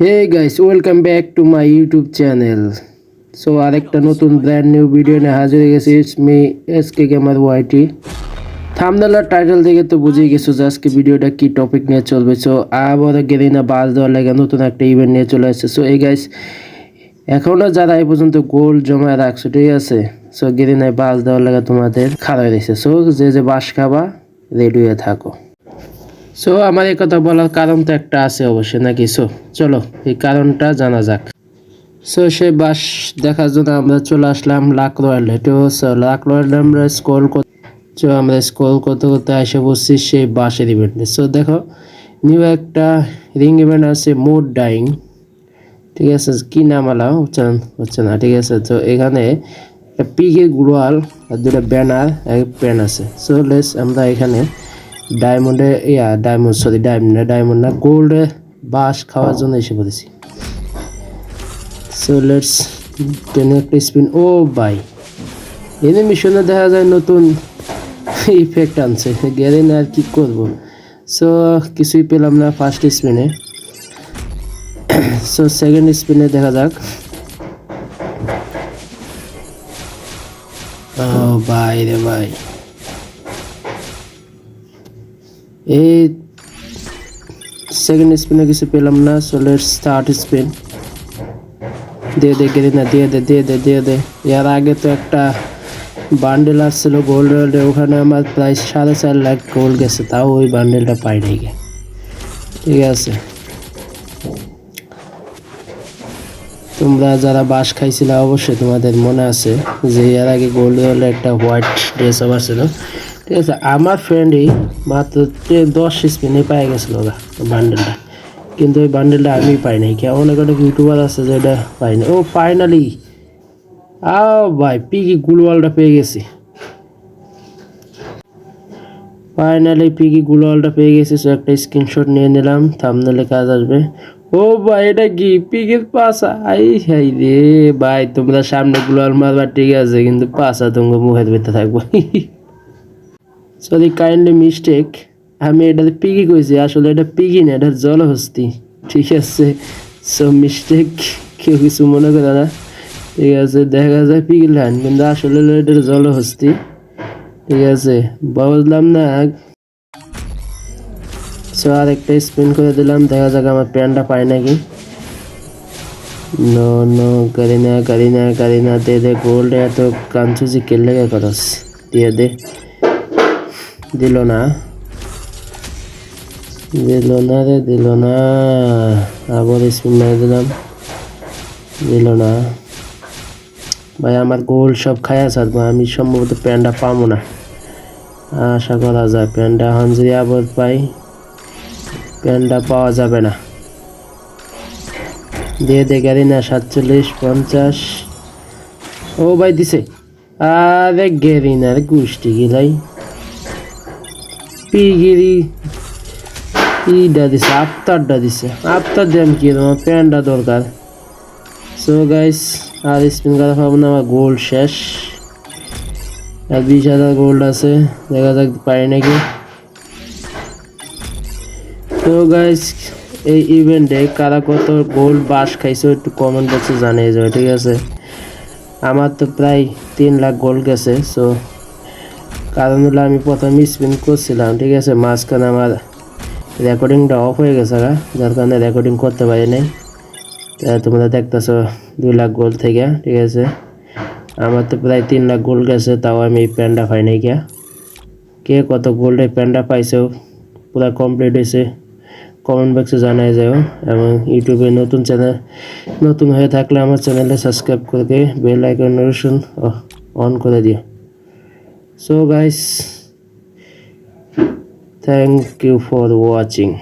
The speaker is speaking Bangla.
Hey guys welcome back to my YouTube channel so আরেকটা নতুন ব্র্যান্ড নিউ ভিডিও নিয়ে হাজির হয়ে গেছি। It's me S K gamer YT থামদালার title থেকে তো বুঝেই গেছো যে আজকে ভিডিওটা কি টপিক নিয়ে চলবে। সো আবার গেরিনা বাস দেওয়ার লাগে, নতুন একটা ইভেন্ট নিয়ে চলে আসছে। সো এই গাইস এখনও যারা এই পর্যন্ত গোল জমা রাখছো, ঠিক আছে? সো গেরিনায় বাস দেওয়ার লাগে তোমাদের। খারাপ দিছে সো যে যে বাস খাবা রেডি হয়ে থাকো। সো আমার এই কথা বলার কারণ তো একটা আছে অবশ্যই, নাকি? সো চলো, এই কারণটা জানা যাক। সো সেই বাস দেখার জন্য আমরা চলে আসলাম লাক রয়্যালে সো লাক রয়্যালে আমরা স্কোর তো আমরা স্কোর করতে করতে এসে বসছি সেই বাসের ইভেন্টে সো দেখো নিউ একটা রিং ইভেন্ট আছে মুড ডাইং ঠিক আছে, কি নাম আলা হচ্ছে হচ্ছে না, ঠিক আছে? তো এখানে পিগের গ্লোয়াল আর দুটো ব্যানার এক পেন আছে। সো লেস আমরা এখানে ডায়মন্ডে yeah diamond sorry diamond diamond না গোল্ডে বাস খাওয়ার জন্য এসে পড়েছি। সো লেটস টেন একটা স্পিন ও বাই এনে মিশনে দেখা যায় নতুন ইফেক্ট আনছে। গেলে না আর কি করব? সো কিছুই পেলাম না ফার্স্ট স্পিনে সো সেকেন্ড স্পিনে দেখা যাক। ও ভাই রে ভাই এই সেকেন্ড স্পিনে কিছু পেলাম না চলে স্টার্ট স্পিন দিয়ে দে গেলি না দিয়ে দে দিয়ে দে দিয়ে দে। এর আগে তো একটা বান্ডেল আসছিল গোল্ড রোডে ওখানে আমার প্রায় সাড়ে চার লাখ গোল্ড গেছে, তাও ওই বান্ডেলটা পাই নাই ঠিক আছে। তোমরা যারা বাস খাইছিলে, অবশ্যই তোমাদের মনে আছে যে এর আগে গোল্ড রোডে একটা হোয়াইট ড্রেস আবার ছিল। ঠিক আছে, আমার ফ্রেন্ডই মাত্র দশ স্পিনে পাই গেছিল ওরা বান্ডেলটা কিন্তু ওই বান্ডেলটা আমি পাই নাই। কে অনেক অনেক ইউটিউবার আছে যেটা পাই নাই। ও ফাইনালি আও ভাই পিকি গুলওয়ালটা পেয়ে গেছি। ফাইনালি পিকি গুলওয়ালটা পেয়ে গেছি। সো একটা স্ক্রিনশট নিয়ে নিলাম থামনেলে কাজ আসবে। ও ভাই, এটা কি পিকের পাশা আই হাই রে ভাই, তোমরা সামনে গুলওয়াল মারবা, ঠিক আছে, কিন্তু পাশা তোমার মুখের ভিতরে থাকব। সরি কাইন্ডলি মিস্টেক আমি এটাতে পিগি কইছি, আসলে এটা পিগি না, এটা জলহস্তি, ঠিক আছে? সো মিস্টেক কেউ কিছু মনে করে না। ঠিক আছে, দেখা যায় পিগি লাইন কিন্তু আসলে এটা জলহস্তি, ঠিক আছে? বুঝলাম না সো আর একটা স্পিন করে দিলাম, দেখা যাক আমার প্যান্টটা পাই নাকি। নো নো করি না করি না করি না, দে দে গোল্ড এত কাঞ্চুজি কেলে করস দিয়ে দে। দিল না। দিল না রে, দিল না। আবার স্পিন মেরে দিলাম। দিল না। ভাই, আমার গোল সব খায়া ছাড়বো, আমি সম্ভবত প্যান্টটা পাবো না। আশা করা যায় প্যান্টটা এখন আবার পাই প্যান্টটা পাওয়া যাবে না। দিয়ে দে গাড়ি না, সাতচল্লিশ, পঞ্চাশ। ও ভাই দিছে। আরে গেরি না রে গুষ্টি গিলাই পিগিরি। ইটা দিছে, আফতারটা দিছে। আফতার দিয়ে আমি কি আমার প্যান্টটা দরকার। সো গাইস আর স্পিন করা পাবো না, আমার গোল্ড শেষ। আর বিশ হাজার গোল্ড আছে। দেখা যাক পাই নাকি। তো গাইস এই ইভেন্টে কারা কত গোল্ড বাস খাইছো একটু কমেন্ট বক্সে জানিয়ে যাবে, ঠিক আছে? আমার তো প্রায় তিন লাখ গোল্ড গেছে সো কারণ হলো আমি প্রথম স্পিন করছিলাম, ঠিক আছে? মাঝখানে আমার রেকর্ডিংটা অফ হয়ে গেছে গা, যার কারণে রেকর্ডিং করতে পারি নাই। তোমরা দেখতেছো দুই লাখ গোল থেকে, ঠিক আছে? আমার তো প্রায় তিন লাখ গোল গেছে, তাও আমি এই প্যান্টটা পাই নাই কে কত গোল্ডে প্যান্টটা পাইছো, পুরো কমপ্লিট হয়েছে কমেন্ট বক্সে জানাই যাও এবং ইউটিউবে নতুন চ্যানেল নতুন হয়ে থাকলে আমার চ্যানেলে সাবস্ক্রাইব করে বেল আইকন নোটিফিকেশন অন করে দিও so guys thank you for watching.